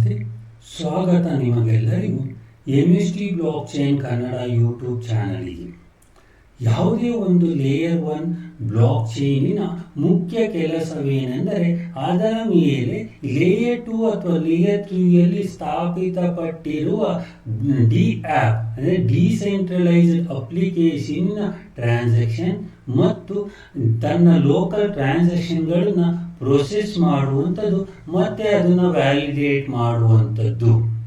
ನಮಸ್ತೆ. ಸ್ವಾಗತ ನಿಮಗೆಲ್ಲರಿಗೂ M S T blockchain Kannada YouTube ಚಾನಲಿಗೆ. ಯಾವುದೇ ಒಂದು ಲೇಯರ್ ಒನ್ ಬ್ಲಾಕ್ ಚೈನಿನ ಮುಖ್ಯ ಕೆಲಸವೇನೆಂದರೆ ಅದರ ಮೇಲೆ ಲೇಯರ್ ಟು ಅಥವಾ ಲೇಯರ್ ತ್ರೀಯಲ್ಲಿ ಸ್ಥಾಪಿತಪಟ್ಟಿರುವ ಡಿ ಆ್ಯಪ್ ಅಂದರೆ ಡಿಸೆಂಟ್ರಲೈಸ್ಡ್ ಅಪ್ಲಿಕೇಶನ್ನ ಟ್ರಾನ್ಸಾಕ್ಷನ್ ಮತ್ತು ತನ್ನ ಲೋಕಲ್ ಟ್ರಾನ್ಸಾಕ್ಷನ್ಗಳನ್ನ ಪ್ರೊಸೆಸ್ ಮಾಡುವಂಥದ್ದು, ಮತ್ತೆ ಅದನ್ನು ವ್ಯಾಲಿಡೇಟ್ ಮಾಡುವಂಥದ್ದು.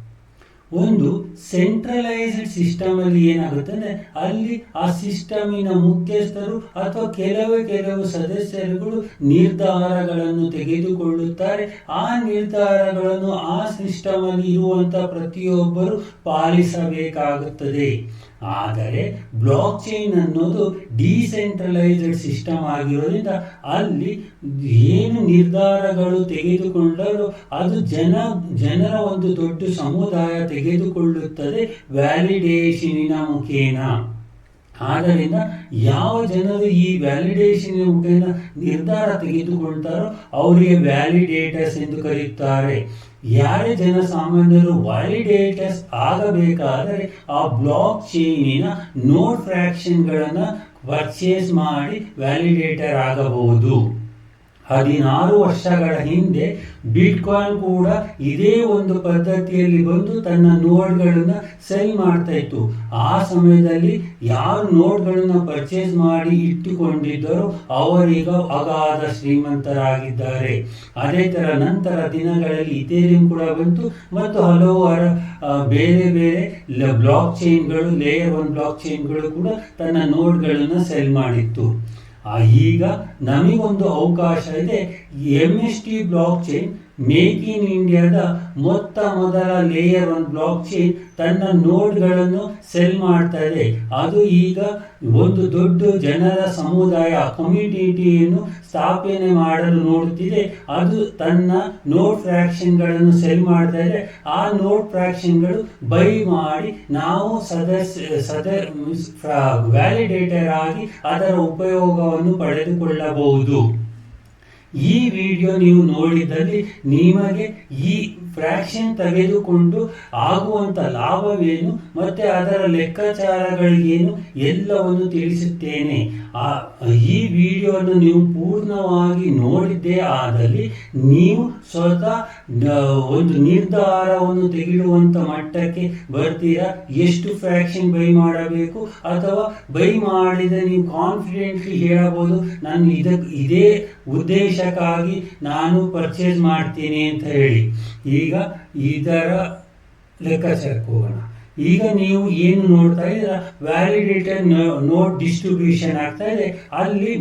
ಒಂದು ಸೆಂಟ್ರಲೈಸ್ಡ್ ಸಿಸ್ಟಮಲ್ಲಿ ಏನಾಗುತ್ತೆ ಅಂದ್ರೆ, ಅಲ್ಲಿ ಆ ಸಿಸ್ಟಮಿನ ಮುಖ್ಯಸ್ಥರು ಅಥವಾ ಕೆಲವೇ ಕೆಲವು ಸದಸ್ಯರುಗಳು ನಿರ್ಧಾರಗಳನ್ನು ತೆಗೆದುಕೊಳ್ಳುತ್ತಾರೆ. ಆ ನಿರ್ಧಾರಗಳನ್ನು ಆ ಸಿಸ್ಟಮಲ್ಲಿ ಇರುವಂಥ ಪ್ರತಿಯೊಬ್ಬರು ಪಾಲಿಸಬೇಕಾಗುತ್ತದೆ. ಆದರೆ ಬ್ಲಾಕ್ ಚೈನ್ ಅನ್ನೋದು ಡಿಸೆಂಟ್ರಲೈಸ್ಡ್ ಸಿಸ್ಟಮ್ ಆಗಿರೋದ್ರಿಂದ ಅಲ್ಲಿ ಏನು ನಿರ್ಧಾರಗಳು ತೆಗೆದುಕೊಂಡರೂ ಅದು ಜನ, ಜನರ ಒಂದು ದೊಡ್ಡ ಸಮುದಾಯ ತೆಗೆದುಕೊಳ್ಳುತ್ತದೆ. ವ್ಯಾಲಿಡೇಷನಿನ ಮುಖೇನ. ಆದ್ದರಿಂದ ಯಾವ ಜನರು ಈ ವ್ಯಾಲಿಡೇಷನ್ ಮುಖೇನ ನಿರ್ಧಾರ ತೆಗೆದುಕೊಳ್ತಾರೋ ಅವರಿಗೆ ವ್ಯಾಲಿಡೇಟರ್ಸ್ ಎಂದು ಕರೆಯುತ್ತಾರೆ. ಯಾರೇ ಜನಸಾಮಾನ್ಯರು ವ್ಯಾಲಿಡೇಟರ್ಸ್ ಆಗಬೇಕಾದರೆ ಆ ಬ್ಲಾಕ್ ಚೈನಿನ ನೋಟ್ ಫ್ರ್ಯಾಕ್ಷನ್ಗಳನ್ನು ಪರ್ಚೇಸ್ ಮಾಡಿ ವ್ಯಾಲಿಡೇಟರ್ ಆಗಬಹುದು. ಹದಿನಾರು ವರ್ಷಗಳ ಹಿಂದೆ ಬಿಟ್ಕಾಯಿನ್ ಕೂಡ ಇದೇ ಒಂದು ಪದ್ಧತಿಯಲ್ಲಿ ಬಂದು ತನ್ನ ನೋಡ್ಗಳನ್ನು ಸೆಲ್ ಮಾಡ್ತಾ ಇತ್ತು. ಆ ಸಮಯದಲ್ಲಿ ಯಾರು ನೋಡ್ಗಳನ್ನು ಪರ್ಚೇಸ್ ಮಾಡಿ ಇಟ್ಟುಕೊಂಡಿದ್ದರೋ ಅವರೀಗ ಅಗಾಧ ಶ್ರೀಮಂತರಾಗಿದ್ದಾರೆ. ಅದೇ ಥರ ನಂತರ ದಿನಗಳಲ್ಲಿ ಇಥೇರಿಯಂ ಕೂಡ ಬಂತು ಮತ್ತು ಹಲವಾರು ಬೇರೆ ಬೇರೆ ಬ್ಲಾಕ್ ಚೈನ್ಗಳು ಲೇಯರ್ ಒನ್ ಬ್ಲಾಕ್ ಚೈನ್ಗಳು ಕೂಡ ತನ್ನ ನೋಡ್ಗಳನ್ನು ಸೆಲ್ ಮಾಡಿತ್ತು. ಈಗ ನಮಗೊಂದು ಅವಕಾಶ ಇದೆ. M S T blockchain make in ಇಂಡಿಯಾದ ಮೊತ್ತ ಮೊದಲ ಲೇಯರ್ ಒನ್ ಬ್ಲಾಕ್ ಚೈನ್ ತನ್ನ ನೋಡ್ಗಳನ್ನು ಸೆಲ್ ಮಾಡ್ತಾ ಇದೆ. ಅದು ಈಗ ಒಂದು ದೊಡ್ಡ ಜನರ ಸಮುದಾಯ ಕಮ್ಯುನಿಟಿಯನ್ನು ಸ್ಥಾಪನೆ ಮಾಡಲು ನೋಡುತ್ತಿದೆ. ಅದು ತನ್ನ ನೋಟ್ ಫ್ರಾಕ್ಷನ್ಗಳನ್ನು ಸೆಲ್ ಮಾಡ್ತಾ ಇದೆ. ಆ ನೋಟ್ ಫ್ರಾಕ್ಷನ್ಗಳು ಬೈ ಮಾಡಿ ನಾವು ಸದಸ್ಯ ಸದ ವ್ಯಾಲಿಡೇಟರ್ ಆಗಿ ಅದರ ಉಪಯೋಗವನ್ನು ಪಡೆದುಕೊಳ್ಳಬಹುದು. ಈ ವಿಡಿಯೋ ನೀವು ನೋಡಿದಲ್ಲಿ ನಿಮಗೆ ಈ ಫ್ರ್ಯಾಕ್ಷನ್ ತೆಗೆದುಕೊಂಡು ಆಗುವಂಥ ಲಾಭವೇನು ಮತ್ತೆ ಅದರ ಲೆಕ್ಕಾಚಾರಗಳಿಗೇನು ಎಲ್ಲವನ್ನು ತಿಳಿಸುತ್ತೇನೆ. ಆ, ಈ ವಿಡಿಯೋವನ್ನು ನೀವು ಪೂರ್ಣವಾಗಿ ನೋಡಿದ್ದೇ ಆದಲ್ಲಿ ನೀವು ಸ್ವತಃ ಒಂದು ನಿರ್ಧಾರವನ್ನು ತೆಗೆದುವಂಥ ಮಟ್ಟಕ್ಕೆ ಬರ್ತೀರಾ? ಎಷ್ಟು ಫ್ರ್ಯಾಕ್ಷನ್ ಬೈ ಮಾಡಬೇಕು? ಅಥವಾ ಬೈ ಮಾಡಿದ ನೀವು ಕಾನ್ಫಿಡೆಂಟ್ಲಿ ಹೇಳಬಹುದು, ನಾನು ಇದಕ್ಕೆ ಇದೇ ಉದ್ದೇಶಕ್ಕಾಗಿ ನಾನು ಪರ್ಚೇಸ್ ಮಾಡ್ತೀನಿ ಅಂತ ಹೇಳಿ. ಈಗ ಇದರ ಲೆಕ್ಕಾಚಾರಕ್ಕೆ ಹೋಗೋಣ. ಈಗ ನೀವು ಏನು ನೋಡ್ತಾ ಇದ್ದೀರಾ? ವ್ಯಾಲಿಡೇಟರ್ ನೋಟ್ ಡಿಸ್ಟ್ರಿಬ್ಯೂಷನ್ ಆಗ್ತಾ ಇದೆ. ಅಲ್ಲಿ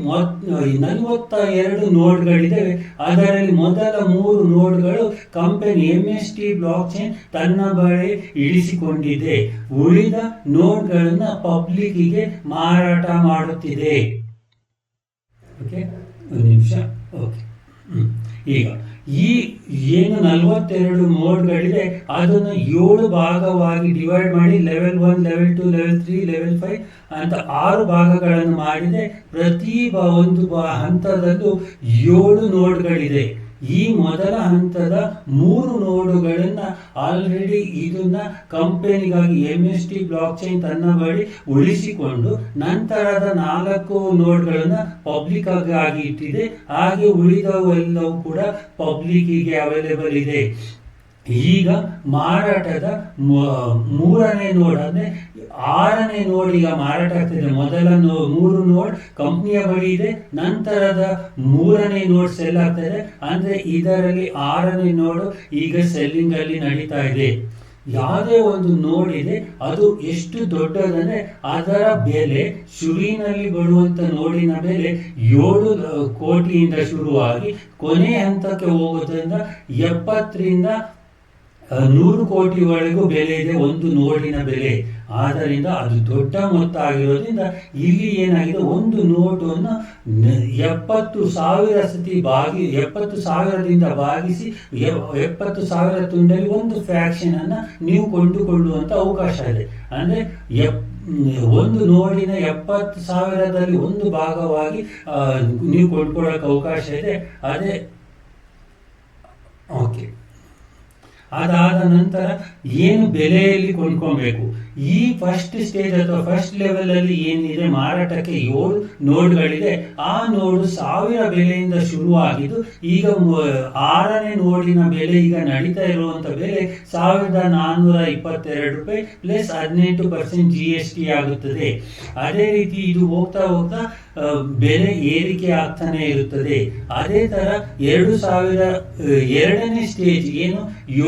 ನಲವತ್ತ ಎರಡು ನೋಡ್ಗಳಿದ್ದಾವೆ. ಅದರಲ್ಲಿ ಮೊದಲ ಮೂರು ನೋಡ್ಗಳು company M S T blockchain ತನ್ನ ಬಳಿ ಇಳಿಸಿಕೊಂಡಿದೆ. ಉಳಿದ ನೋಡ್ಗಳನ್ನು ಪಬ್ಲಿಕ್ಕಿಗೆ ಮಾರಾಟ ಮಾಡುತ್ತಿದೆ. ಓಕೆ ಒಂದು ನಿಮಿಷ. ಓಕೆ ಈಗ ಈ ಏನು ನಲವತ್ತೆರಡು ಮೋಡ್ಗಳಿದೆ, ಅದನ್ನು ಏಳು ಭಾಗವಾಗಿ ಡಿವೈಡ್ ಮಾಡಿ level one level two level three level five ಅಂತ ಆರು ಭಾಗಗಳನ್ನು ಮಾಡಿದೆ. ಪ್ರತಿ ಒಂದು ಹಂತದಲ್ಲೂ ಏಳು ನೋಡ್ಗಳಿದೆ. ಈ ಮೊದಲ ಹಂತದ ಮೂರು ನೋಡುಗಳನ್ನು ಆಲ್ರೆಡಿ ಇದನ್ನ ಕಂಪನಿಗಾಗಿ M S T blockchain ತನ್ನ ಬಳಿ ಉಳಿಸಿಕೊಂಡು ನಂತರದ ನಾಲ್ಕು ನೋಡ್ಗಳನ್ನು ಪಬ್ಲಿಕ್ ಆಗಿ ಇಟ್ಟಿದೆ. ಹಾಗೆ ಉಳಿದವೆಲ್ಲವೂ ಕೂಡ ಪಬ್ಲಿಕ್ಕಿಗೆ ಅವೈಲೇಬಲ್ ಇದೆ. ಈಗ ಮಾರಾಟದ ಮೂರನೇ ನೋಡ್, ಅಂದರೆ ಆರನೇ ನೋಡ್ ಈಗ ಮಾರಾಟ ಆಗ್ತಿದೆ. ಮೊದಲ ನೋ, ಮೂರು ನೋಡ್ ಕಂಪ್ನಿಯ ಬಳಿ ಇದೆ. ನಂತರದ ಮೂರನೇ ನೋಡ್ ಸೆಲ್ ಆಗ್ತಾ ಅಂದ್ರೆ ಇದರಲ್ಲಿ ಆರನೇ ನೋಡು ಈಗ ಸೆಲ್ಲಿಂಗ್ ಅಲ್ಲಿ ನಡೀತಾ ಇದೆ. ಯಾವುದೇ ಒಂದು ನೋಡ್ ಇದೆ, ಅದು ಎಷ್ಟು ದೊಡ್ಡದಂದ್ರೆ ಅದರ ಬೆಲೆ, ಶುರುವಿನಲ್ಲಿ ಬರುವಂತ ನೋಡಿನ ಬೆಲೆ ಏಳು ಕೋಟಿಯಿಂದ ಶುರುವಾಗಿ ಕೊನೆ ಹಂತಕ್ಕೆ ಹೋಗೋದ್ರಿಂದ ಎಪ್ಪತ್ತರಿಂದ ನೂರು ಕೋಟಿವರೆಗೂ ಬೆಲೆ ಇದೆ, ಒಂದು ನೋಟಿನ ಬೆಲೆ. ಆದ್ದರಿಂದ ಅದು ದೊಡ್ಡ ಮೊತ್ತ ಆಗಿರೋದ್ರಿಂದ ಇಲ್ಲಿ ಏನಾಗಿದೆ, ಒಂದು ನೋಟನ್ನು ಎಪ್ಪತ್ತು ಸಾವಿರ ಸತಿ ಬಾಗಿ, ಎಪ್ಪತ್ತು ಸಾವಿರದಿಂದ ಭಾಗಿಸಿ ಎಪ್ಪತ್ತು ಸಾವಿರ ತುಂಡಲ್ಲಿ ಒಂದು ಫ್ಯಾಕ್ಷನ್ ಅನ್ನ ನೀವು ಕೊಂಡುಕೊಳ್ಳುವಂತ ಅವಕಾಶ ಇದೆ. ಅಂದ್ರೆ ಎಪ್, ಒಂದು ನೋಡಿನ ಎಪ್ಪತ್ತು ಸಾವಿರದಲ್ಲಿ ಒಂದು ಭಾಗವಾಗಿ ನೀವು ಕೊಂಡ್ಕೊಳ್ಳೋಕೆ ಅವಕಾಶ ಇದೆ. ಅದೇ, ಓಕೆ. ಅದಾದ ನಂತರ ಏನು ಬೆಲೆಯಲ್ಲಿ ಕೊಂಡ್ಕೊಬೇಕು? ಈ ಫಸ್ಟ್ ಸ್ಟೇಜ್ ಅಥವಾ ಫಸ್ಟ್ ಲೆವೆಲಲ್ಲಿ ಏನಿದೆ, ಮಾರಾಟಕ್ಕೆ ಏಳು ನೋಡ್ಗಳಿದೆ, ಆ ನೋಡು ಸಾವಿರ ಬೆಲೆಯಿಂದ ಶುರುವಾಗಿದ್ದು, ಈಗ ಆರನೇ ನೋಡಿನ ಬೆಲೆ ಈಗ ನಡೀತಾ ಇರುವಂತ ಬೆಲೆ ಸಾವಿರದ ನಾನ್ನೂರ ಇಪ್ಪತ್ತೆರಡು ರೂಪಾಯಿ ಪ್ಲಸ್ ಹದಿನೆಂಟು ಪರ್ಸೆಂಟ್ ಜಿ ಎಸ್ ಟಿ ಆಗುತ್ತದೆ. ಅದೇ ರೀತಿ ಇದು ಹೋಗ್ತಾ ಹೋಗ್ತಾ ಬೆಲೆ ಏರಿಕೆ ಆಗ್ತಾನೆ ಇರುತ್ತದೆ. ಅದೇ ತರ ಎರಡು ಸಾವಿರ ಎರಡನೇ ಸ್ಟೇಜ್ ಏನು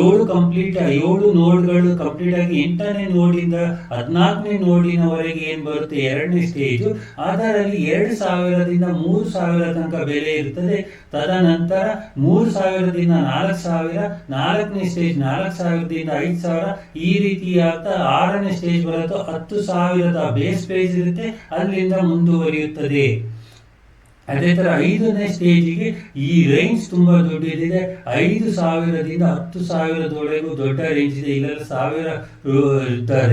ಏಳು ಕಂಪ್ಲೀಟ್ ಏಳು ನೋಡ್ಗಳು ಕಂಪ್ಲೀಟ್ ಆಗಿ ಎಂಟನೇ ನೋಡಿಂದ ಹದಿನಾಲ್ಕನೇ ನೋಡಿನವರೆಗೆ ಏನ್ ಬರುತ್ತೆ? ಎರಡನೇ ಸ್ಟೇಜ್ ಅದರಲ್ಲಿ ಎರಡು ಸಾವಿರದಿಂದ ಮೂರು ಸಾವಿರ ತನಕ ಬೆಲೆ ಇರುತ್ತದೆ ತದನಂತರ ಮೂರು ಸಾವಿರದಿಂದ ನಾಲ್ಕು ಸಾವಿರ, ನಾಲ್ಕನೇ ಸ್ಟೇಜ್ ನಾಲ್ಕು ಸಾವಿರದಿಂದ ಐದು ಸಾವಿರ, ಈ ರೀತಿಯಾದ ಆರನೇ ಸ್ಟೇಜ್ ಬರುತ್ತೋ ಹತ್ತು ಸಾವಿರದ ಬೇಸ್ ಪೇಜ್ ಇರುತ್ತೆ. ಅಲ್ಲಿಂದ ಮುಂದುವರಿಯುತ್ತದೆ. ಅದೇ ತರ ಐದನೇ ಸ್ಟೇಜಿಗೆ ಈ ರೇಂಜ್ ತುಂಬಾ ದೊಡ್ಡದಿದೆ. ಐದು ಸಾವಿರದಿಂದ ಹತ್ತು ಸಾವಿರದವರೆಗೂ ದೊಡ್ಡ ರೇಂಜ್ ಇದೆ. ಇಲ್ಲೆಲ್ಲ ಸಾವಿರ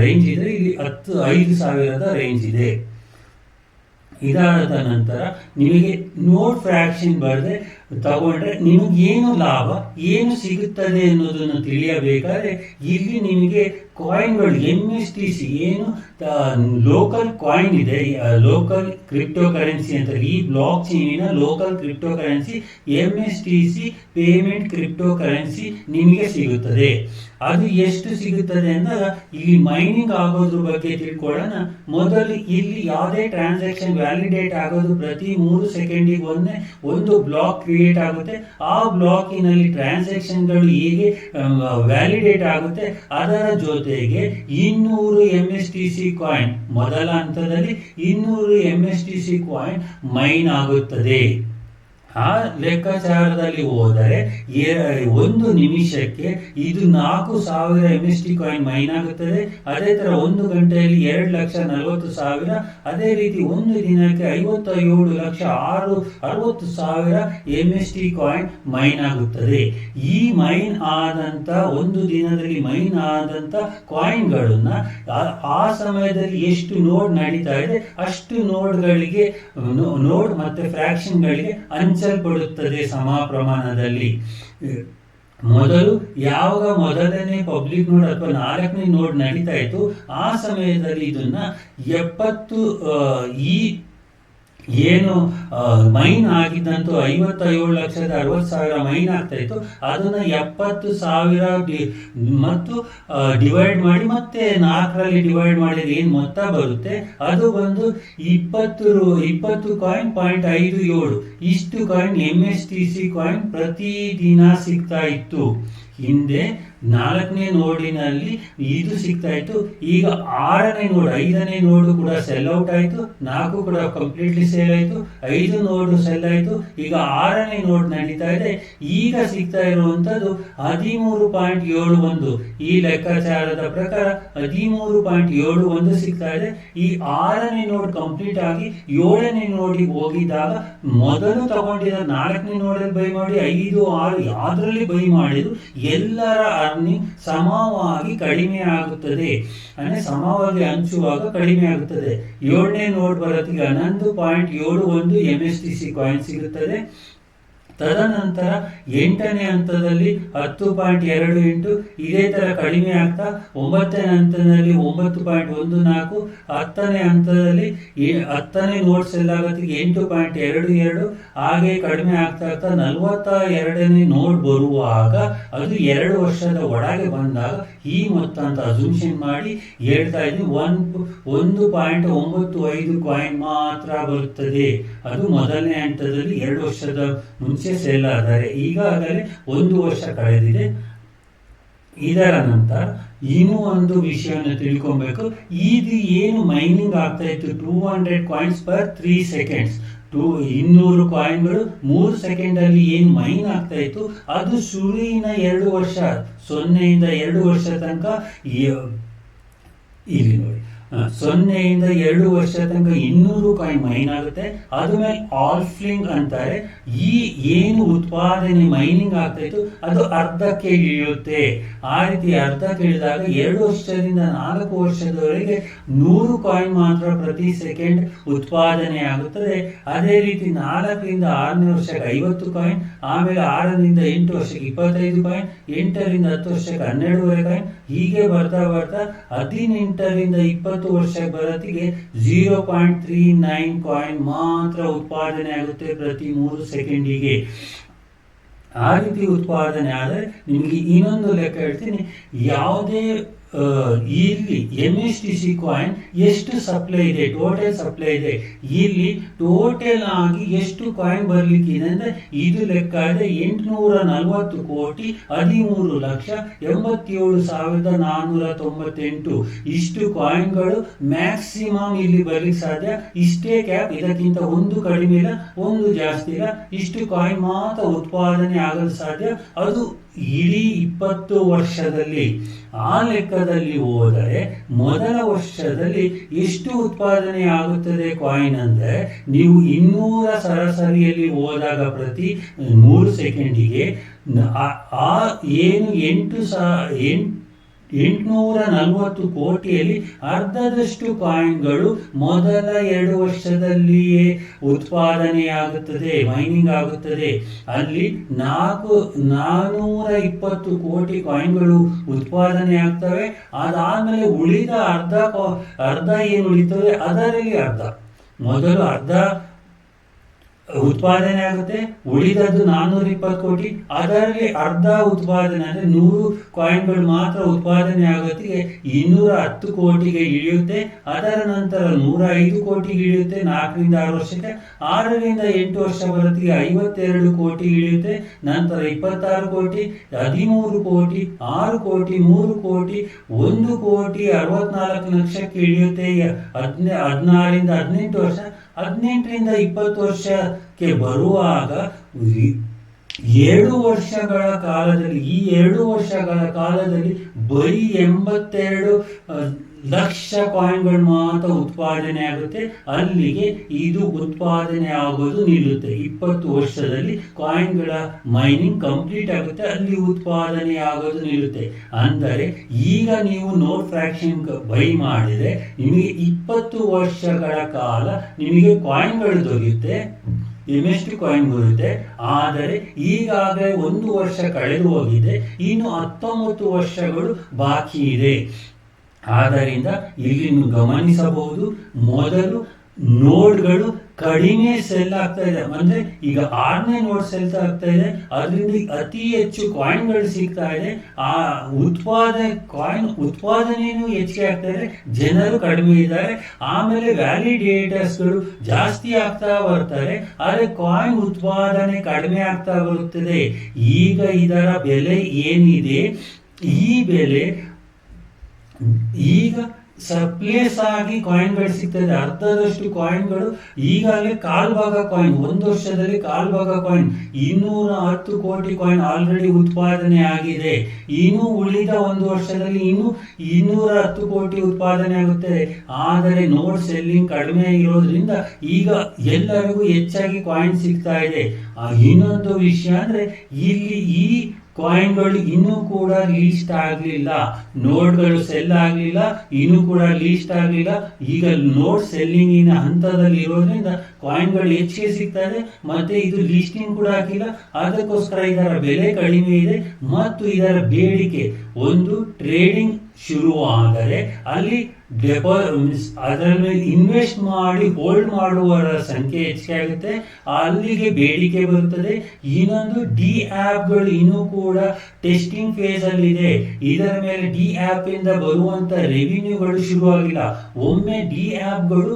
ರೇಂಜ್ ಇದೆ ಇಲ್ಲಿ ಹತ್ತು, ಐದು ಸಾವಿರದ ರೇಂಜ್ ಇದೆ. ಇದಾದ ನಂತರ ನಿಮಗೆ ನೋಟ್ ಫ್ರಾಕ್ಷನ್ ಬರದೆ ತಗೊಂಡ್ರೆ ನಿಮಗೇನು ಲಾಭ, ಏನು ಸಿಗುತ್ತದೆ ಅನ್ನೋದನ್ನು ತಿಳಿಯಬೇಕಾದ್ರೆ ಇಲ್ಲಿ ನಿಮಗೆ ಕಾಯಿನ್ಗಳು ಎನ್ ಎಸ್ ಟಿ ಸಿ ಏನು ಲೋಕಲ್ ಕಾಯಿನ್ ಇದೆ ಲೋಕಲ್ ಕ್ರಿಪ್ಟೋ ಕರೆನ್ಸಿ ಅಂತ. ಈ ಬ್ಲಾಕ್ ಚೈನಿನ local cryptocurrency M S T C payment cryptocurrency ನಿಮಗೆ ಸಿಗುತ್ತದೆ. ಅದು ಎಷ್ಟು ಸಿಗುತ್ತದೆ ಅಂತ ಇಲ್ಲಿ ಮೈನಿಂಗ್ ಆಗೋದ್ರ ಬಗ್ಗೆ ತಿಳ್ಕೊಳ್ಳೋಣ. ಮೊದಲು ಇಲ್ಲಿ ಯಾವುದೇ ಟ್ರಾನ್ಸಾಕ್ಷನ್ ವ್ಯಾಲಿಡೇಟ್ ಆಗೋದು ಪ್ರತಿ ಮೂರು ಸೆಕೆಂಡಿಗೆ ಒಂದೇ ಒಂದು ಬ್ಲಾಕ್ ಕ್ರಿಯೇಟ್ ಆಗುತ್ತೆ. ಆ ಬ್ಲಾಕಿನಲ್ಲಿ ಟ್ರಾನ್ಸಾಕ್ಷನ್ಗಳು ಹೇಗೆ ವ್ಯಾಲಿಡೇಟ್ ಆಗುತ್ತೆ, ಅದರ ಜೊತೆಗೆ ಇನ್ನೂರು M S T C coin ಮೊದಲ ಹಂತದಲ್ಲಿ ಇನ್ನೂರು M S T C coin mine ಆಗುತ್ತದೆ. ಆ ಲೆಕ್ಕಾಚಾರದಲ್ಲಿ ಹೋದರೆ ಒಂದು ನಿಮಿಷಕ್ಕೆ ಇದು ನಾಲ್ಕು ಸಾವಿರ M S T coin mine ಆಗುತ್ತದೆ. ಅದೇ ತರ ಒಂದು ಗಂಟೆಯಲ್ಲಿ ಎರಡು ಲಕ್ಷ ನಲವತ್ತು ಸಾವಿರ, ಅದೇ ರೀತಿ ಒಂದು ದಿನಕ್ಕೆ ಐವತ್ತ ಏಳು ಲಕ್ಷ ಆರು, ಅರವತ್ತು ಸಾವಿರ M S T coin mine ಆಗುತ್ತದೆ. ಈ ಮೈನ್ ಆದಂತ ಒಂದು ದಿನದಲ್ಲಿ ಮೈನ್ ಆದಂತ ಕಾಯಿನ್ಗಳನ್ನ ಆ- ಆ ಸಮಯದಲ್ಲಿ ಎಷ್ಟು ನೋಡ್ ನಡೀತಾ ಇದೆ, ಅಷ್ಟು ನೋಡ್ಗಳಿಗೆ ನೋಡ್ ಮತ್ತೆ ಫ್ರಾಕ್ಷನ್ಗಳಿಗೆ ಹಂಚಲ್ಪಡುತ್ತದೆ ಸಮ ಪ್ರಮಾಣದಲ್ಲಿ ಮೊದಲು ಯಾವಾಗ ಮೊದಲನೇ ಪಬ್ಲಿಕ್ ನೋಡ್ ಅಥವಾ ನಾಲ್ಕನೇ ನೋಡ್ ನಡೀತಾ ಇತ್ತು, ಆ ಸಮಯದಲ್ಲಿ ಇದನ್ನ ಎಪ್ಪತ್ತು ಈ ಏನು ಮೈನ್ ಆಗಿದ್ದಂತೂ ಐವತ್ತೇಳು ಲಕ್ಷದ ಅರವತ್ತು ಸಾವಿರ ಮೈನ್ ಆಗ್ತಾ ಇತ್ತು. ಅದನ್ನ ಎಪ್ಪತ್ತು ಸಾವಿರ ಡಿ- ಮತ್ತು ಡಿವೈಡ್ ಮಾಡಿ ಮತ್ತೆ ನಾಲ್ಕರಲ್ಲಿ ಡಿವೈಡ್ ಮಾಡಿದ್ರೆ ಏನು ಮೊತ್ತ ಬರುತ್ತೆ? ಅದು ಬಂದು ಇಪ್ಪತ್ತು ರು- ಇಪ್ಪತ್ತು ಕಾಯಿನ್ ಪಾಯಿಂಟ್ ಐದು ಏಳು. ಇಷ್ಟು coin M S T C coin ಪ್ರತಿ ದಿನ ಸಿಗ್ತಾ ಇತ್ತು. ಹಿಂದೆ ನಾಲ್ಕನೇ ನೋಡಿನಲ್ಲಿ ಇದು ಸಿಗ್ತಾ ಇತ್ತು ಈಗ ಆರನೇ ನೋಡ್, ಐದನೇ ನೋಡು ಕೂಡ ಸೆಲ್ ಔಟ್ ಆಯ್ತು. ನಾಲ್ಕು ಕೂಡ ಕಂಪ್ಲೀಟ್ಲಿ ಸೇಲ್ ಆಯ್ತು. ಐದು ನೋಡು ಸೆಲ್ ಆಯ್ತು. ಈಗ ಆರನೇ ನೋಡ್ ನಡೀತಾ ಇದೆ. ಈಗ ಸಿಗ್ತಾ ಇರುವಂತದ್ದು ಹದಿಮೂರು ಪಾಯಿಂಟ್ ಏಳು ಒಂದು. ಈ ಲೆಕ್ಕಾಚಾರದ ಪ್ರಕಾರ ಹದಿಮೂರು ಪಾಯಿಂಟ್ ಏಳು ಒಂದು ಸಿಗ್ತಾ ಇದೆ. ಈ ಆರನೇ ನೋಡ್ ಕಂಪ್ಲೀಟ್ ಆಗಿ ಏಳನೇ ನೋಡಿಗೆ ಹೋಗಿದ್ದಾಗ ಮೊದಲು ತಗೊಂಡಿದ್ದ ನಾಲ್ಕನೇ ನೋಡಲ್ಲಿ ಬೈ ಮಾಡಿ, ಐದು, ಆರು ಯಾವ್ದ್ರಲ್ಲಿ ಬೈ ಮಾಡಿದ್ರು ಎಲ್ಲರ ಅರ್ನಿಂಗ್ ಸಮವಾಗಿ ಕಡಿಮೆ ಆಗುತ್ತದೆ. ಅಂದ್ರೆ ಸಮವಾಗಿ ಹಂಚುವಾಗ ಕಡಿಮೆ ಆಗುತ್ತದೆ. ಏಳನೇ ನೋಡ್ ಬರೋತ್ತಿಗೆ ಹನ್ನೊಂದು ಪಾಯಿಂಟ್ ಏಳು ಒಂದು M S T C coin ಸಿಗುತ್ತದೆ. ತದನಂತರ ಎಂಟನೇ ಹಂತದಲ್ಲಿ ಹತ್ತು ಪಾಯಿಂಟ್ ಎರಡು ಎಂಟು, ಇದೇ ತರ ಕಡಿಮೆ ಆಗ್ತಾ ಒಂಬತ್ತನೇ ಹಂತದಲ್ಲಿ ಒಂಬತ್ತು ಪಾಯಿಂಟ್ ಒಂದು ನಾಲ್ಕು, ಹತ್ತನೇ ಹಂತದಲ್ಲಿ ಹತ್ತನೇ ನೋಟ್ಸ್ ಎಲ್ಲ ಆಗೋತ್ತಿಗೆ ಎಂಟು ಪಾಯಿಂಟ್ ಎರಡು ಎರಡು, ಹಾಗೆ ಕಡಿಮೆ ಆಗ್ತಾ ಆಗ್ತಾ ನಲವತ್ತ ಎರಡನೇ ನೋಟ್ ಬರುವಾಗ ಅದು ಎರಡು ವರ್ಷದ ಒಳಗೆ ಬಂದಾಗ ಈ ಮೊತ್ತ ಅಂತ ಅಸೂಮ್ಷನ್ ಮಾಡಿ ಹೇಳ್ತಾ ಇದ್ವಿ, ಒನ್ ಒಂದು ಪಾಯಿಂಟ್ ಒಂಬತ್ತು ಐದು ಕಾಯಿನ್ ಮಾತ್ರ ಬರುತ್ತದೆ. ಅದು ಮೊದಲನೇ ಹಂತದಲ್ಲಿ ಎರಡು ವರ್ಷದ ಮುಂಚೆ ಸೇಲ್ ಆದರೆ ಈಗಾಗಲೇ ಒಂದು ವರ್ಷ ಕಳೆದಿದೆ. ಇದರ ನಂತರ ಇನ್ನೂ ಒಂದು ವಿಷಯವನ್ನು ತಿಳ್ಕೊಬೇಕು. ಇದು ಏನು ಮೈನಿಂಗ್ ಆಗ್ತಾ ಇತ್ತು? Two hundred coins per three seconds two, ಇನ್ನೂರು ಕಾಯಿನ್ಗಳು ಮೂರು ಸೆಕೆಂಡ್ ಅಲ್ಲಿ ಏನು ಮೈನ್ ಆಗ್ತಾ ಇತ್ತು? ಅದು ಶುರುವಿನ ಎರಡು ವರ್ಷ, ಸೊನ್ನೆಯಿಂದ ಎರಡು ವರ್ಷ ತನಕ ಇಲ್ಲಿ ನೋಡಿ. ಸೊನ್ನೆಯಿಂದ ಎರಡು ವರ್ಷ ತನಕ ಇನ್ನೂರು ಕಾಯಿನ್ ಮೈನ್ ಆಗುತ್ತೆ. ಅದ್ಮೇಲೆ ಆಲ್ಫ್ಲಿಂಗ್ ಅಂತಾರೆ. ಈ ಏನು ಉತ್ಪಾದನೆ ಮೈನಿಂಗ್ ಆಗ್ತಾ ಇತ್ತು, ಅದು ಅರ್ಧಕ್ಕೆ ಇಳಿಯುತ್ತೆ. ಆ ರೀತಿ ಅರ್ಧಕ್ಕೆ ಇಳಿದಾಗ ಎರಡು ವರ್ಷದಿಂದ ನಾಲ್ಕು ವರ್ಷದವರೆಗೆ ನೂರು ಕಾಯಿನ್ ಮಾತ್ರ ಪ್ರತಿ ಸೆಕೆಂಡ್ ಉತ್ಪಾದನೆ ಆಗುತ್ತದೆ. ಅದೇ ರೀತಿ ನಾಲ್ಕರಿಂದ ಆರನೇ ವರ್ಷಕ್ಕೆ ಐವತ್ತು ಕಾಯಿನ್ ಆಮೇಲೆ ಆರರಿಂದ ಎಂಟು ವರ್ಷಕ್ಕೆ ಇಪ್ಪತ್ತೈದು ಕಾಯಿನ್ ಎಂಟರಿಂದ ಹತ್ತು ವರ್ಷಕ್ಕೆ ಹನ್ನೆರಡುವರೆ ಕಾಯಿನ್ ಹೀಗೆ ಬರ್ತಾ ಬರ್ತಾ ಹದಿನೆಂಟರಿಂದ ಇಪ್ಪತ್ತು ವರ್ಷಕ್ಕೆ ಬರೋತ್ತಿಗೆ zero point three nine coin ಮಾತ್ರ ಉತ್ಪಾದನೆ ಆಗುತ್ತೆ ಪ್ರತಿ ಮೂರು ಸೆಕೆಂಡಿಗೆ. ಆ ರೀತಿ ಉತ್ಪಾದನೆ ಆದರೆ ನಿಮಗೆ ಇನ್ನೊಂದು ಲೆಕ್ಕ ಹೇಳ್ತೀನಿ, ಯಾವುದೇ ಇಲ್ಲಿ M S T C coin ಎಷ್ಟು ಸಪ್ಲೈ ಇದೆ ಟೋಟಲ್ ಸಪ್ಲೈ ಇದೆ. ಇಲ್ಲಿ ಟೋಟಲ್ ಆಗಿ ಎಷ್ಟು ಕಾಯಿನ್ ಬರ್ಲಿಕ್ಕಿದೆ ಅಂದ್ರೆ ಇದು ಲೆಕ್ಕ ಇದೆ ಎಂಟುನೂರ ನಲವತ್ತು ಕೋಟಿ ಹದಿಮೂರು ಲಕ್ಷ ಎಂಬತ್ತೇಳು ಸಾವಿರದ ನಾನ್ನೂರ ತೊಂಬತ್ತೆಂಟು. ಇಷ್ಟು ಕಾಯಿನ್ಗಳು ಮ್ಯಾಕ್ಸಿಮಮ್ ಇಲ್ಲಿ ಬರ್ಲಿಕ್ಕೆ ಸಾಧ್ಯ? ಇಷ್ಟೇ ಕ್ಯಾಪ್ ಇದಕ್ಕಿಂತ ಒಂದು ಕಡಿಮೆ ಇಲ್ಲ, ಒಂದು ಜಾಸ್ತಿ ಇಲ್ಲ. ಇಷ್ಟು ಕಾಯಿನ್ ಮಾತ್ರ ಉತ್ಪಾದನೆ ಆಗಲು ಸಾಧ್ಯ. ಅದು ಇಡೀ ಇಪ್ಪತ್ತು ವರ್ಷದಲ್ಲಿ ಆ ಲೆಕ್ಕದಲ್ಲಿ ಹೋದರೆ ಮೊದಲ ವರ್ಷದಲ್ಲಿ ಎಷ್ಟು ಉತ್ಪಾದನೆ ಆಗುತ್ತದೆ ಕಾಯಿನ್ ಅಂದರೆ ನೀವು ಇನ್ನೂರ ಸರಾಸರಿಯಲ್ಲಿ ಹೋದಾಗ ಪ್ರತಿ ಮೂರು ಸೆಕೆಂಡಿಗೆ ಆ- ಏನು ಎಂಟು ಸಾ ಎಂಟು ಎಂಟುನೂರ ನಲವತ್ತು ಕೋಟಿಯಲ್ಲಿ ಅರ್ಧದಷ್ಟು ಕಾಯಿನ್ಗಳು ಮೊದಲ ಎರಡು ವರ್ಷದಲ್ಲಿಯೇ ಉತ್ಪಾದನೆಯಾಗುತ್ತದೆ, ಮೈನಿಂಗ್ ಆಗುತ್ತದೆ. ಅಲ್ಲಿ ನಾಲ್ಕು ನಾನೂರ ಇಪ್ಪತ್ತು ಕೋಟಿ ಕಾಯಿನ್ಗಳು ಉತ್ಪಾದನೆ ಆಗ್ತವೆ ಅದಾದಮೇಲೆ ಉಳಿದ ಅರ್ಧ ಅರ್ಧ ಏನು ಉಳಿತದೆ ಅದರಲ್ಲಿ ಅರ್ಧ. ಮೊದಲು ಅರ್ಧ ಉತ್ಪಾದನೆ ಆಗುತ್ತೆ. ಉಳಿದದ್ದು ನಾನ್ನೂರ ಇಪ್ಪತ್ತು ಕೋಟಿ. ಅದರಲ್ಲಿ ಅರ್ಧ ಉತ್ಪಾದನೆ ಅಂದ್ರೆ ನೂರು ಕಾಯಿನ್ಗಳು ಮಾತ್ರ ಉತ್ಪಾದನೆ ಆಗುತ್ತೆ ಇನ್ನೂರ ಹತ್ತು ಕೋಟಿಗೆ ಇಳಿಯುತ್ತೆ. ಅದರ ನಂತರ ನೂರ ಐದು ಕೋಟಿಗೆ ಇಳಿಯುತ್ತೆ ನಾಲ್ಕರಿಂದ ಆರು ವರ್ಷಕ್ಕೆ. ಆರರಿಂದ ಎಂಟು ವರ್ಷ ಬರೋತ್ತಿಗೆ ಐವತ್ತೆರಡು ಕೋಟಿ ಇಳಿಯುತ್ತೆ. ನಂತರ ಇಪ್ಪತ್ತಾರು ಕೋಟಿ, ಹದಿಮೂರು ಕೋಟಿ, ಆರು ಕೋಟಿ, ಮೂರು ಕೋಟಿ, ಒಂದು ಕೋಟಿ ಅರವತ್ನಾಲ್ಕು ಲಕ್ಷಕ್ಕೆ ಇಳಿಯುತ್ತೆ. ಹದಿನ, ಹದಿನಾರರಿಂದ ಹದಿನೆಂಟು ವರ್ಷ. ಹದಿನೆಂಟರಿಂದ ಇಪ್ಪತ್ತು ವರ್ಷಕ್ಕೆ ಬರುವಾಗ ಏಳು ವರ್ಷಗಳ ಕಾಲದಲ್ಲಿ, ಈ ಏಳು ವರ್ಷಗಳ ಕಾಲದಲ್ಲಿ ಬರೀ ಎಂಬತ್ತೆರಡು ಲಕ್ಷ ಕಾಯಿನ್ಗಳು ಮಾತ್ರ ಉತ್ಪಾದನೆ ಆಗುತ್ತೆ. ಅಲ್ಲಿಗೆ ಇದು ಉತ್ಪಾದನೆ ಆಗೋದು ನಿಲ್ಲುತ್ತೆ. ಇಪ್ಪತ್ತು ವರ್ಷದಲ್ಲಿ ಕಾಯಿನ್ಗಳ ಮೈನಿಂಗ್ ಕಂಪ್ಲೀಟ್ ಆಗುತ್ತೆ, ಅಲ್ಲಿ ಉತ್ಪಾದನೆ ಆಗೋದು ನಿಲ್ಲುತ್ತೆ. ಅಂದರೆ ಈಗ ನೀವು ನೋಟ್ ಫ್ರಾಕ್ಷನ್ ಬೈ ಮಾಡಿದರೆ ನಿಮಗೆ ಇಪ್ಪತ್ತು ವರ್ಷಗಳ ಕಾಲ ನಿಮಗೆ ಕಾಯಿನ್ಗಳು ದೊರೆಯುತ್ತೆ. ಎಷ್ಟು ಕಾಯಿನ್ ಬರುತ್ತೆ ಆದರೆ ಈಗಾಗಲೇ ಒಂದು ವರ್ಷ ಕಳೆದು ಹೋಗಿದೆ. ಇನ್ನು ಹತ್ತೊಂಬತ್ತು ವರ್ಷಗಳು ಬಾಕಿ ಇದೆ. ಆದ್ದರಿಂದ ಇಲ್ಲಿ ಗಮನಿಸಬಹುದು, ಮೊದಲು ನೋಡ್ಗಳು ಕಡಿಮೆ ಸೆಲ್ ಆಗ್ತಾ ಇದೆ. ಅಂದ್ರೆ ಈಗ ಆರನೇ ನೋಡ್ ಸೆಲ್ ಆಗ್ತಾ ಇದೆ. ಅದರಿಂದ ಅತಿ ಹೆಚ್ಚು ಕಾಯಿನ್ಗಳು ಸಿಗ್ತಾ ಇದೆ. ಆ ಉತ್ಪಾದನೆ ಕಾಯಿನ್ ಉತ್ಪಾದನೆಯೂ ಹೆಚ್ಚಿಗೆ ಆಗ್ತಾ ಇದೆ. ಜನರು ಕಡಿಮೆ ಇದ್ದಾರೆ. ಆಮೇಲೆ ವ್ಯಾಲಿಡೇಟರ್ಸ್ಗಳು ಜಾಸ್ತಿ ಆಗ್ತಾ ಬರ್ತಾರೆ. ಆದರೆ ಕಾಯಿನ್ ಉತ್ಪಾದನೆ ಕಡಿಮೆ ಆಗ್ತಾ ಬರುತ್ತದೆ. ಈಗ ಇದರ ಬೆಲೆ ಏನಿದೆ? ಈ ಬೆಲೆ, ಈಗ ಸರ್ಪ್ಲೇಸ್ ಆಗಿ ಕಾಯಿನ್ಗಳು ಸಿಗ್ತದೆ. ಅರ್ಧದಷ್ಟು ಕಾಯಿನ್ಗಳು ಈಗಾಗಲೇ ಕಾಲ್ ಭಾಗ ಕಾಯಿನ್ ಒಂದು ವರ್ಷದಲ್ಲಿ ಕಾಲ್ ಭಾಗ ಕಾಯಿನ್ ಇನ್ನೂರ ಹತ್ತು ಕೋಟಿ ಕಾಯಿನ್ ಆಲ್ರೆಡಿ ಉತ್ಪಾದನೆ ಆಗಿದೆ. ಇನ್ನು ಉಳಿದ ಒಂದು ವರ್ಷದಲ್ಲಿ ಇನ್ನು ಇನ್ನೂರ ಹತ್ತು ಕೋಟಿ ಉತ್ಪಾದನೆ ಆಗುತ್ತದೆ ಆದರೆ ನೋಟ್ ಸೆಲ್ಲಿಂಗ್ ಕಡಿಮೆ ಇರೋದ್ರಿಂದ ಈಗ ಎಲ್ಲರಿಗೂ ಹೆಚ್ಚಾಗಿ ಕಾಯಿನ್ ಸಿಗ್ತಾ ಇದೆ. ಇನ್ನೊಂದು ವಿಷಯ ಅಂದ್ರೆ ಇಲ್ಲಿ ಈ ಕಾಯಿನ್ಗಳು ಇನ್ನೂ ಕೂಡ ಲೀಸ್ಟ್ ಆಗಲಿಲ್ಲ. ನೋಟ್ಗಳು ಸೆಲ್ ಆಗಲಿಲ್ಲ, ಇನ್ನೂ ಕೂಡ ಲೀಸ್ಟ್ ಆಗಲಿಲ್ಲ. ಈಗ ನೋಟ್ ಸೆಲ್ಲಿಂಗಿನ ಹಂತದಲ್ಲಿ ಇರೋದ್ರಿಂದ ಕಾಯಿನ್ಗಳು ಹೆಚ್ಚಿಗೆ ಸಿಗ್ತದೆ, ಮತ್ತೆ ಇದು ಲೀಸ್ಟಿಂಗ್ ಕೂಡ ಆಗಿಲ್ಲ ಅದಕ್ಕೋಸ್ಕರ ಇದರ ಬೆಲೆ ಕಡಿಮೆ ಇದೆ ಮತ್ತು ಇದರ ಬೇಡಿಕೆ. ಒಂದು ಟ್ರೇಡಿಂಗ್ ಶುರುವಾದರೆ ಅಲ್ಲಿ ಡೆಪೋ ಅದರಲ್ಲಿ ಇನ್ವೆಸ್ಟ್ ಮಾಡಿ ಹೋಲ್ಡ್ ಮಾಡುವವರ ಸಂಖ್ಯೆ ಹೆಚ್ಚಿಗೆ ಆಗುತ್ತೆ. ಅಲ್ಲಿಗೆ ಬೇಡಿಕೆ ಬರುತ್ತದೆ. ಇನ್ನೊಂದು ಡಿ ಆ್ಯಪ್ಗಳು ಇನ್ನೂ ಕೂಡ ಟೆಸ್ಟಿಂಗ್ ಫೇಸಲ್ಲಿದೆ ಇದರ ಮೇಲೆ ಡಿ ಆ್ಯಪಿಂದ ಇಂದ ಬರುವಂತ ರೆವಿನ್ಯೂಗಳು ಶುರುವಾಗಿಲ್ಲ. ಒಮ್ಮೆ ಡಿ ಆ್ಯಪ್ಗಳು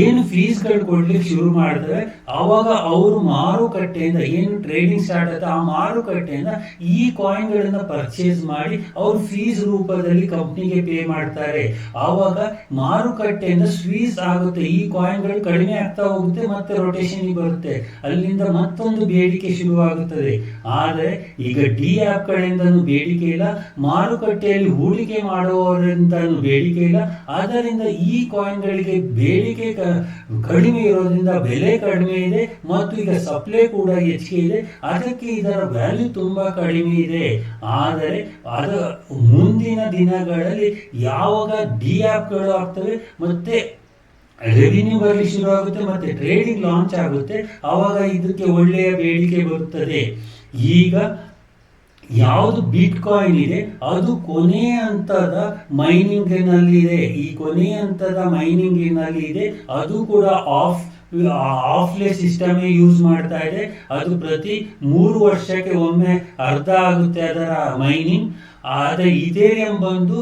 ಏನು ಫೀಸ್ ಕೊಡ್ಲಿಕ್ಕೆ ಶುರು ಮಾಡಿದ್ರೆ ಅವಾಗ ಅವರು ಮಾರುಕಟ್ಟೆಯಿಂದ ಏನು ಟ್ರೇಡಿಂಗ್ ಸ್ಟಾರ್ಟ್ ಆಗುತ್ತೆ ಆ ಮಾರುಕಟ್ಟೆಯಿಂದ ಈ ಕಾಯಿನ್ಗಳನ್ನ ಪರ್ಚೇಸ್ ಮಾಡಿ ಅವರು ಫೀಸ್ ರೂಪದಲ್ಲಿ ಕಂಪ್ನಿಗೆ ಪೇ ಮಾಡ್ತಾರೆ. ಆವಾಗ ಮಾರುಕಟ್ಟೆಯಿಂದ ಸ್ವೀಸ್ ಆಗುತ್ತೆ. ಈ ಕಾಯಿನ್ಗಳು ಕಡಿಮೆ ಆಗ್ತಾ ಹೋಗುತ್ತೆ, ಮತ್ತೆ ರೊಟೇಷನ್ ಬರುತ್ತೆ. ಅಲ್ಲಿಂದ ಮತ್ತೊಂದು ಬೇಡಿಕೆ ಶುರುವಾಗುತ್ತದೆ. ಆದರೆ ಈಗ ಡಿ ಆಪ್ ಕಡೆಯಿಂದನೂ ಬೇಡಿಕೆ ಇಲ್ಲ, ಮಾರುಕಟ್ಟೆಯಲ್ಲಿ ಹೂಡಿಕೆ ಮಾಡುವವರಿಂದ ಬೇಡಿಕೆ ಇಲ್ಲ. ಆದ್ದರಿಂದ ಈ ಕಾಯಿನ್ಗಳಿಗೆ ಬೇಡಿಕೆ ಕಡಿಮೆ ಇರೋದ್ರಿಂದ ಬೆಲೆ ಕಡಿಮೆ ಇದೆ, ಮತ್ತು ಈಗ ಸಪ್ಲೈ ಕೂಡ ಹೆಚ್ಚಿಗೆ ಇದೆ. ಅದಕ್ಕೆ ಇದರ ವ್ಯಾಲ್ಯೂ ತುಂಬಾ ಕಡಿಮೆ ಇದೆ. ಆದರೆ ಅದ ಮುಂದಿನ ದಿನಗಳಲ್ಲಿ ಯಾವಾಗ ಡಿ ಆ್ಯಪ್ಗಳು ಆಗ್ತವೆ, ಮತ್ತೆ ರೆವಿನ್ಯೂ ಬರಲಿ ಶುರು ಆಗುತ್ತೆ, ಮತ್ತೆ ಟ್ರೇಡಿಂಗ್ ಲಾಂಚ್ ಆಗುತ್ತೆ ಆವಾಗ ಇದಕ್ಕೆ ಒಳ್ಳೆಯ ಬೇಡಿಕೆ ಬರುತ್ತದೆ. ಈಗ ಯಾವುದು ಬಿಟ್ ಕಾಯಿನ್ ಇದೆ, ಅದು ಕೊನೆ ಹಂತದ ಮೈನಿಂಗ್ ಏನಲ್ಲಿದೆ ಈ ಕೊನೆ ಹಂತದ ಮೈನಿಂಗಿನಲ್ಲಿ ಇದೆ ಅದು ಕೂಡ ಆಫ್ ಆಫ್ಲೆ ಸಿಸ್ಟಮೇ ಯೂಸ್ ಮಾಡ್ತಾ ಇದೆ. ಅದು ಪ್ರತಿ ಮೂರು ವರ್ಷಕ್ಕೆ ಒಮ್ಮೆ ಅರ್ಧ ಆಗುತ್ತೆ ಅದರ ಮೈನಿಂಗ್ ಆದರೆ ಇಥೇರಿಯಂ ಬಂದು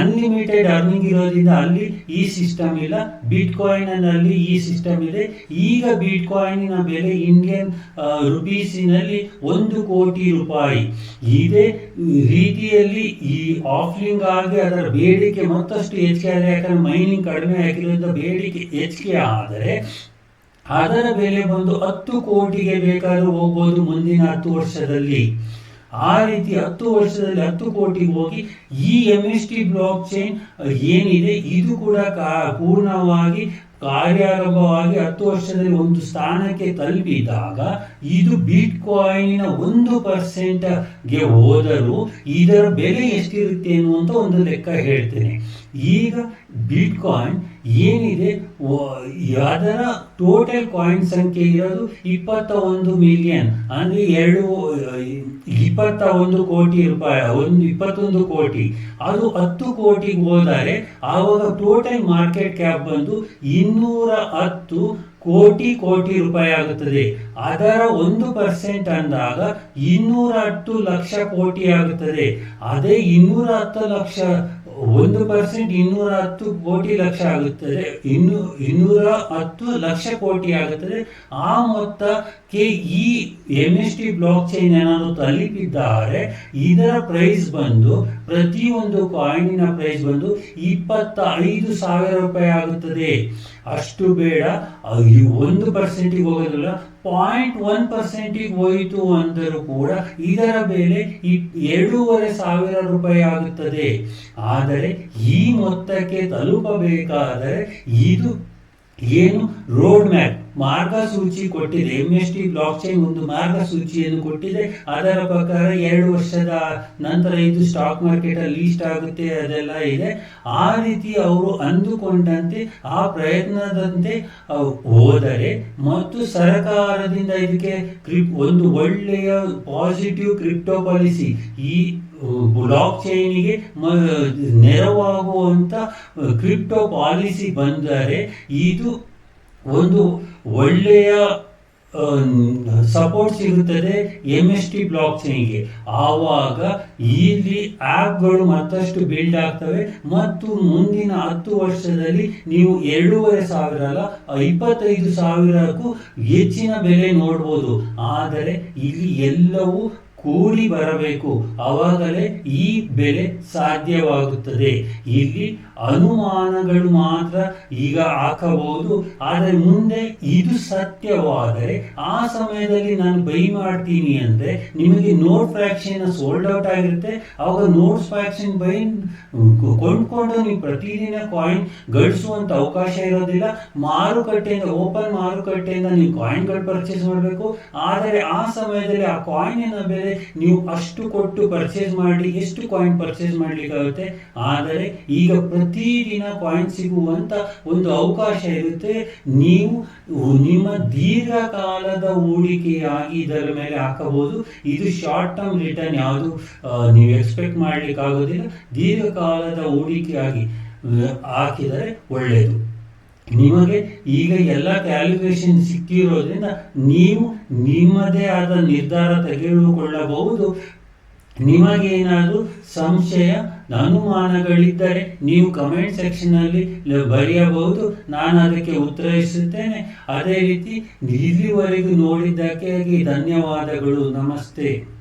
ಅನ್ಲಿಮಿಟೆಡ್ ಅರ್ನಿಂಗ್ ಇರೋದ್ರಿಂದ ಅಲ್ಲಿ ಈ ಸಿಸ್ಟಮ್ ಇಲ್ಲ. ಬಿಟ್ ಕಾಯಿನಲ್ಲಿ ಈ ಸಿಸ್ಟಮ್ ಇದೆ. ಈಗ ಬಿಟ್ ಕಾಯಿನಿನ ಬೆಲೆ ಇಂಡಿಯನ್ ರುಪೀಸಿನಲ್ಲಿ ಒಂದು ಕೋಟಿ ರೂಪಾಯಿ. ಇದೇ ರೀತಿಯಲ್ಲಿ ಈ ಆಫ್ಲಿಂಗ್ ಆಗಿ ಅದರ ಬೇಡಿಕೆ ಮತ್ತಷ್ಟು ಹೆಚ್ಚಿಗೆ ಆದರೆ ಯಾಕಂದ್ರೆ ಮೈನಿಂಗ್ ಕಡಿಮೆ ಆಗಿರೋದ್ರಿಂದ ಬೇಡಿಕೆ ಹೆಚ್ಚಿಗೆ ಆದರೆ ಅದರ ಬೆಲೆ ಬಂದು ಹತ್ತು ಕೋಟಿಗೆ ಬೇಕಾದ್ರೂ ಹೋಗ್ಬೋದು ಮುಂದಿನ ಹತ್ತು ವರ್ಷದಲ್ಲಿ. ಆ ರೀತಿ ಹತ್ತು ವರ್ಷದಲ್ಲಿ ಹತ್ತು ಕೋಟಿಗೆ ಹೋಗಿ ಈ M S T blockchain ಏನಿದೆ, ಇದು ಕೂಡ ಪೂರ್ಣವಾಗಿ ಕಾರ್ಯಾರಂಭವಾಗಿ ಹತ್ತು ವರ್ಷದಲ್ಲಿ ಒಂದು ಸ್ಥಾನಕ್ಕೆ ತಲುಪಿದಾಗ ಇದು ಬಿಟ್ ಕಾಯಿನ್ ಒಂದು ಪರ್ಸೆಂಟ್ಗೆ ಹೋದರೂ ಇದರ ಬೆಲೆ ಎಷ್ಟಿರುತ್ತೆ ಅನ್ನುವಂಥ ಒಂದು ಲೆಕ್ಕ ಹೇಳ್ತೇನೆ. ಈಗ ಬಿಟ್ ಕಾಯಿನ್ ಏನಿದೆ ಅದರ ಟೋಟಲ್ ಕಾಯಿನ್ ಸಂಖ್ಯೆ ಇರೋದು ಇಪ್ಪತ್ತ ಒಂದು ಮಿಲಿಯನ್ ಅಂದರೆ ಎರಡು ಇಪ್ಪತ್ತ ಒಂದು ಕೋಟಿ ರೂಪಾಯಿ, ಒಂದು, ಇಪ್ಪತ್ತೊಂದು ಕೋಟಿ. ಅದು ಹತ್ತು ಕೋಟಿಗೆ ಹೋದರೆ ಆವಾಗ ಟೋಟಲ್ ಮಾರ್ಕೆಟ್ ಕ್ಯಾಪ್ ಬಂದು ಇನ್ನೂರ ಹತ್ತು ಕೋಟಿ ಕೋಟಿ ರೂಪಾಯಿ ಆಗುತ್ತದೆ. ಅದರ ಒಂದು ಪರ್ಸೆಂಟ್ ಅಂದಾಗ ಇನ್ನೂರ ಹತ್ತು ಲಕ್ಷ ಕೋಟಿ ಆಗುತ್ತದೆ. ಅದೇ ಇನ್ನೂರ ಹತ್ತು ಲಕ್ಷ ಒಂದು ಪರ್ಸೆಂಟ್ ಇನ್ನೂರ ಹತ್ತು ಕೋಟಿ ಲಕ್ಷ ಆಗುತ್ತದೆ. ಇನ್ನು ಇನ್ನೂರ ಹತ್ತು ಲಕ್ಷ ಕೋಟಿ ಆಗುತ್ತದೆ. ಆ ಮೊತ್ತಕ್ಕೆ ಈ M S T blockchain ಏನಾದರೂ ತಲುಪಿದ್ದಾರೆ, ಇದರ ಪ್ರೈಸ್ ಬಂದು ಪ್ರತಿಯೊಂದು ಕಾಯಿನಿನ ಪ್ರೈಸ್ ಬಂದು ಇಪ್ಪತ್ತ ಐದು ಸಾವಿರ ರೂಪಾಯಿ ಆಗುತ್ತದೆ. ಅಷ್ಟು ಬೇಡ. ಈ ಒಂದು ಪರ್ಸೆಂಟಿಗೆ ಹೋಗೋದಿಲ್ಲ. ಪಾಯಿಂಟ್ ಒನ್ ಪರ್ಸೆಂಟಿಗೆ ಹೋಯಿತು ಅಂದರೂ ಕೂಡ ಇದರ ಬೆಲೆ ಎರಡೂವರೆ ಸಾವಿರ ರೂಪಾಯಿ ಆಗುತ್ತದೆ. ಆದರೆ ಈ ಮೊತ್ತಕ್ಕೆ ತಲುಪಬೇಕಾದರೆ ಇದು ಏನು ರೋಡ್ ಮ್ಯಾಪ್ ಮಾರ್ಗಸೂಚಿ ಕೊಟ್ಟಿದೆ. M S T blockchain ಒಂದು ಮಾರ್ಗಸೂಚಿಯನ್ನು ಕೊಟ್ಟಿದೆ. ಅದರ ಪ್ರಕಾರ ಎರಡು ವರ್ಷದ ನಂತರ ಇದು ಸ್ಟಾಕ್ ಮಾರ್ಕೆಟ್ ಅಲ್ಲಿ ಲೀಸ್ಟ್ ಆಗುತ್ತೆ, ಅದೆಲ್ಲ ಇದೆ. ಆ ರೀತಿ ಅವರು ಅಂದುಕೊಂಡಂತೆ, ಆ ಪ್ರಯತ್ನದಂತೆ ಹೋದರೆ ಮತ್ತು ಸರ್ಕಾರದಿಂದ ಇದಕ್ಕೆ ಕ್ರಿಪ್, ಒಂದು ಒಳ್ಳೆಯ ಪಾಸಿಟಿವ್ ಕ್ರಿಪ್ಟೋ ಪಾಲಿಸಿ ಈ ಬ್ಲಾಕ್ ಚೈನಿಗೆ ನೆರವಾಗುವಂಥ ಕ್ರಿಪ್ಟೋ ಪಾಲಿಸಿ ಬಂದರೆ, ಇದು ಒಂದು ಒಳ್ಳೆಯ ಸಪೋರ್ಟ್ ಸಿಗುತ್ತದೆ ಎಂ ಎಸ್ ಟಿ ಬ್ಲಾಕ್ ಚೈನ್ಗೆ ಆವಾಗ ಇಲ್ಲಿ ಆ್ಯಪ್ಗಳು ಮತ್ತಷ್ಟು ಬಿಲ್ಡ್ ಆಗ್ತವೆ ಮತ್ತು ಮುಂದಿನ ಹತ್ತು ವರ್ಷದಲ್ಲಿ ನೀವು ಎರಡೂವರೆ ಸಾವಿರ ಅಲ್ಲ, ಇಪ್ಪತ್ತೈದು ಸಾವಿರಕ್ಕೂ ಹೆಚ್ಚಿನ ಬೆಲೆ ನೋಡ್ಬೋದು. ಆದರೆ ಇಲ್ಲಿ ಎಲ್ಲವೂ ಕೂಡಿ ಬರಬೇಕು. ಆವಾಗಲೇ ಈ ಬೆಲೆ ಸಾಧ್ಯವಾಗುತ್ತದೆ. ಇಲ್ಲಿ ಅನುಮಾನಗಳು ಮಾತ್ರ ಈಗ ಹಾಕಬಹುದು. ಆದರೆ ಮುಂದೆ ಇದು ಸತ್ಯವಾದರೆ ಆ ಸಮಯದಲ್ಲಿ ನಾನು ಬೈ ಮಾಡ್ತೀನಿ ಅಂದ್ರೆ ನಿಮಗೆ ನೋಟ್ ಫ್ಯಾಕ್ಷನ್ ಸೋಲ್ಡ್ ಔಟ್ ಆಗಿರುತ್ತೆ. ಆವಾಗ ನೋಟ್ಸ್ ಫ್ಯಾಕ್ಷನ್ ಬೈ ಕೊಂಡ್ಕೊಂಡು ನೀವು ಪ್ರತಿದಿನ ಕಾಯಿನ್ ಗಳಿಸುವಂತ ಅವಕಾಶ ಇರೋದಿಲ್ಲ. ಮಾರುಕಟ್ಟೆಯಿಂದ ಓಪನ್ ಮಾರುಕಟ್ಟೆಯಿಂದ ನೀವು ಕಾಯಿನ್ಗಳು ಪರ್ಚೇಸ್ ಮಾಡಬೇಕು. ಆದರೆ ಆ ಸಮಯದಲ್ಲಿ ಆ ಕಾಯಿನ್ ಬೆಲೆ ನೀವು ಅಷ್ಟು ಕೊಟ್ಟು ಪರ್ಚೇಸ್ ಮಾಡಿ ಎಷ್ಟು ಕಾಯಿನ್ ಪರ್ಚೇಸ್ ಮಾಡ್ಲಿಕ್ಕಾಗುತ್ತೆ? ಆದರೆ ಈಗ ಪ್ರತಿದಿನ ಕಾಯಿನ್ ಸಿಗುವಂತ ಒಂದು ಅವಕಾಶ ಇರುತ್ತೆ. ನೀವು ನಿಮ್ಮ ದೀರ್ಘಕಾಲದ ಹೂಡಿಕೆಯಾಗಿ ಇದರ ಮೇಲೆ ಹಾಕಬಹುದು. ಇದು ಶಾರ್ಟ್ ಟರ್ಮ್ ರಿಟರ್ನ್ ಯಾವುದು ನೀವು ಎಕ್ಸ್ಪೆಕ್ಟ್ ಮಾಡ್ಲಿಕ್ಕೆ ಆಗೋದಿಲ್ಲ ದೀರ್ಘಕಾಲದ ಹೂಡಿಕೆಯಾಗಿ ಹಾಕಿದರೆ ಒಳ್ಳೆಯದು ನಿಮಗೆ ಈಗ ಎಲ್ಲ ಕ್ಯಾಲ್ಕುಲೇಷನ್ ಸಿಕ್ಕಿರೋದ್ರಿಂದ ನೀವು ನಿಮ್ಮದೇ ಆದ ನಿರ್ಧಾರ ತೆಗೆದುಕೊಳ್ಳಬಹುದು. ನಿಮಗೇನಾದರೂ ಸಂಶಯ, ಅನುಮಾನಗಳಿದ್ದರೆ ನೀವು ಕಮೆಂಟ್ ಸೆಕ್ಷನ್ನಲ್ಲಿ ಬರೆಯಬಹುದು. ನಾನು ಅದಕ್ಕೆ ಉತ್ತರಿಸುತ್ತೇನೆ. ಅದೇ ರೀತಿ ಇಲ್ಲಿವರೆಗೂ ನೋಡಿದ್ದಕ್ಕಾಗಿ ಧನ್ಯವಾದಗಳು. ನಮಸ್ತೆ.